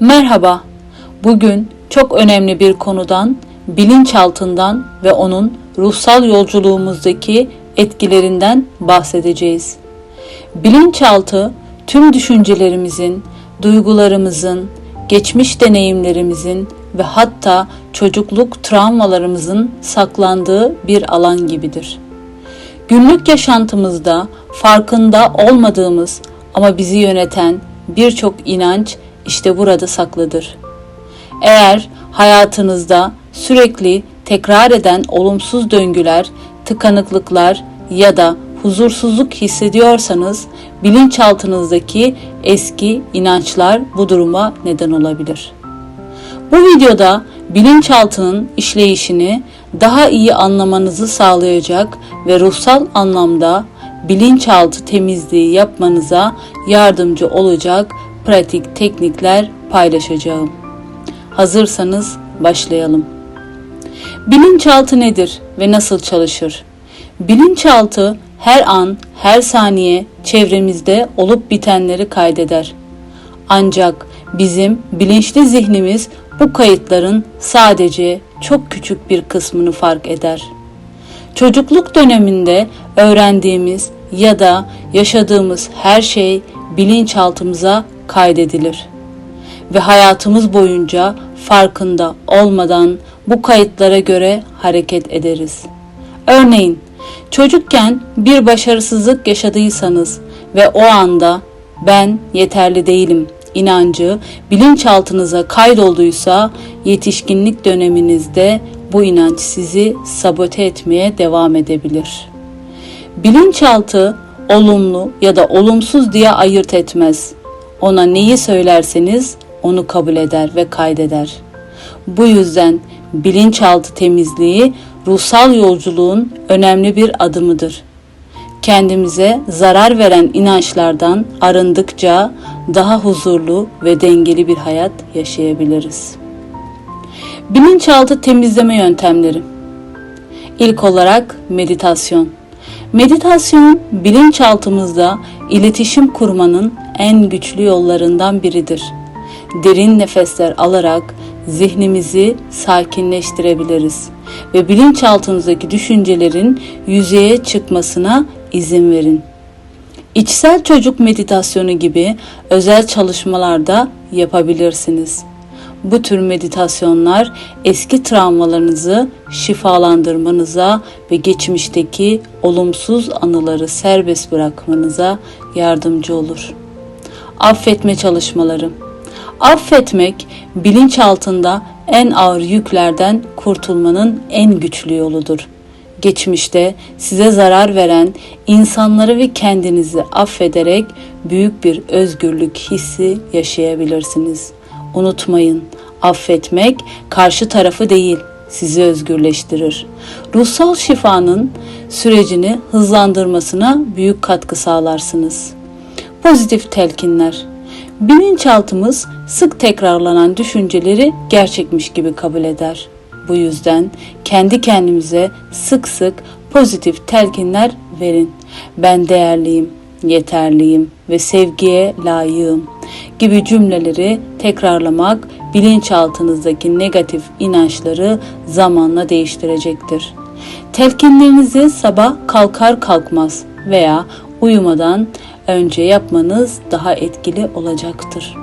Merhaba. Bugün çok önemli bir konudan, bilinçaltından ve onun ruhsal yolculuğumuzdaki etkilerinden bahsedeceğiz. Bilinçaltı tüm düşüncelerimizin, duygularımızın, geçmiş deneyimlerimizin ve hatta çocukluk travmalarımızın saklandığı bir alan gibidir. Günlük yaşantımızda farkında olmadığımız ama bizi yöneten birçok inanç işte burada saklıdır. Eğer hayatınızda sürekli tekrar eden olumsuz döngüler, tıkanıklıklar ya da huzursuzluk hissediyorsanız bilinçaltınızdaki eski inançlar bu duruma neden olabilir. Bu videoda bilinçaltının işleyişini daha iyi anlamanızı sağlayacak ve ruhsal anlamda bilinçaltı temizliği yapmanıza yardımcı olacak pratik teknikler paylaşacağım. Hazırsanız başlayalım. Bilinçaltı nedir ve nasıl çalışır? Bilinçaltı her an, her saniye çevremizde olup bitenleri kaydeder. Ancak bizim bilinçli zihnimiz bu kayıtların sadece çok küçük bir kısmını fark eder. Çocukluk döneminde öğrendiğimiz ya da yaşadığımız her şey bilinçaltımıza kaydedilir ve hayatımız boyunca farkında olmadan bu kayıtlara göre hareket ederiz. Örneğin çocukken bir başarısızlık yaşadıysanız ve o anda ben yeterli değilim inancı bilinçaltınıza kaydolduysa yetişkinlik döneminizde bu inanç sizi sabote etmeye devam edebilir. Bilinçaltı olumlu ya da olumsuz diye ayırt etmez. Ona neyi söylerseniz onu kabul eder ve kaydeder. Bu yüzden bilinçaltı temizliği ruhsal yolculuğun önemli bir adımıdır. Kendimize zarar veren inançlardan arındıkça daha huzurlu ve dengeli bir hayat yaşayabiliriz. Bilinçaltı temizleme yöntemleri. İlk olarak meditasyon. Meditasyon bilinçaltımızda iletişim kurmanın en güçlü yollarından biridir. Derin nefesler alarak zihnimizi sakinleştirebiliriz ve bilinçaltınızdaki düşüncelerin yüzeye çıkmasına izin verin. İçsel çocuk meditasyonu gibi özel çalışmalarda yapabilirsiniz. Bu tür meditasyonlar eski travmalarınızı şifalandırmanıza ve geçmişteki olumsuz anıları serbest bırakmanıza yardımcı olur. Affetme çalışmaları. Affetmek bilinç altında en ağır yüklerden kurtulmanın en güçlü yoludur. Geçmişte size zarar veren insanları ve kendinizi affederek büyük bir özgürlük hissi yaşayabilirsiniz. Unutmayın, affetmek karşı tarafı değil, sizi özgürleştirir. Ruhsal şifanın sürecini hızlandırmasına büyük katkı sağlarsınız. Pozitif telkinler. Bilinçaltımız sık tekrarlanan düşünceleri gerçekmiş gibi kabul eder. Bu yüzden kendi kendimize sık sık pozitif telkinler verin. Ben değerliyim, yeterliyim ve sevgiye layığım gibi cümleleri tekrarlamak bilinçaltınızdaki negatif inançları zamanla değiştirecektir. Telkinlerinizi sabah kalkar kalkmaz veya uyumadan önce yapmanız daha etkili olacaktır.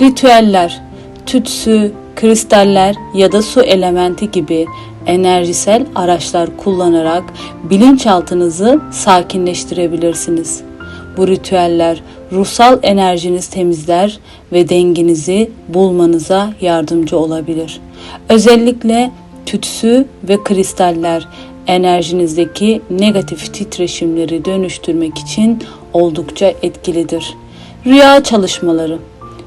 Ritüeller, tütsü, kristaller ya da su elementi gibi enerjisel araçlar kullanarak bilinçaltınızı sakinleştirebilirsiniz. Bu ritüeller ruhsal enerjiniz temizler ve dengenizi bulmanıza yardımcı olabilir. Özellikle tütsü ve kristaller enerjinizdeki negatif titreşimleri dönüştürmek için oldukça etkilidir. Rüya çalışmaları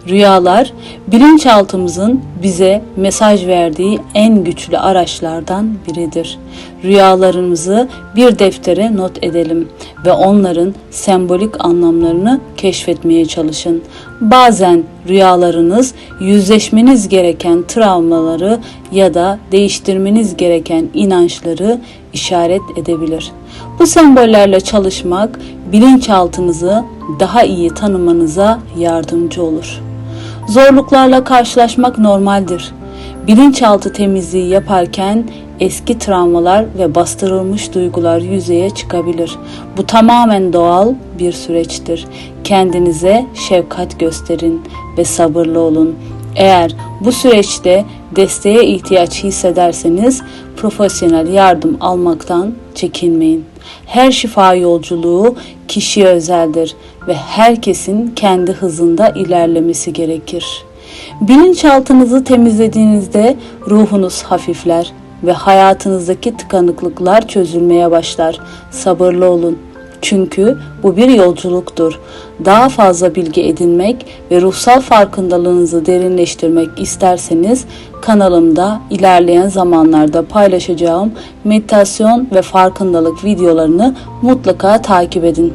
Rüyalar bilinçaltımızın bize mesaj verdiği en güçlü araçlardan biridir. Rüyalarımızı bir deftere not edelim ve onların sembolik anlamlarını keşfetmeye çalışın. Bazen rüyalarınız yüzleşmeniz gereken travmaları ya da değiştirmeniz gereken inançları işaret edebilir. Bu sembollerle çalışmak bilinçaltınızı daha iyi tanımanıza yardımcı olur. Zorluklarla karşılaşmak normaldir. Bilinçaltı temizliği yaparken eski travmalar ve bastırılmış duygular yüzeye çıkabilir. Bu tamamen doğal bir süreçtir. Kendinize şefkat gösterin ve sabırlı olun. Eğer bu süreçte desteğe ihtiyaç hissederseniz profesyonel yardım almaktan çekinmeyin. Her şifa yolculuğu kişiye özeldir ve herkesin kendi hızında ilerlemesi gerekir. Bilinçaltınızı temizlediğinizde ruhunuz hafifler ve hayatınızdaki tıkanıklıklar çözülmeye başlar. Sabırlı olun. Çünkü bu bir yolculuktur. Daha fazla bilgi edinmek ve ruhsal farkındalığınızı derinleştirmek isterseniz kanalımda ilerleyen zamanlarda paylaşacağım meditasyon ve farkındalık videolarını mutlaka takip edin.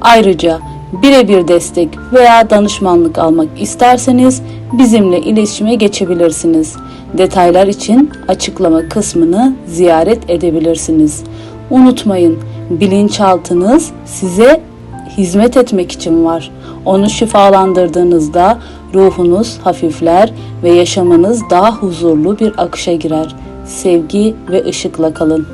Ayrıca birebir destek veya danışmanlık almak isterseniz bizimle iletişime geçebilirsiniz. Detaylar için açıklama kısmını ziyaret edebilirsiniz. Unutmayın, bilinçaltınız size hizmet etmek için var. Onu şifalandırdığınızda ruhunuz hafifler ve yaşamınız daha huzurlu bir akışa girer. Sevgi ve ışıkla kalın.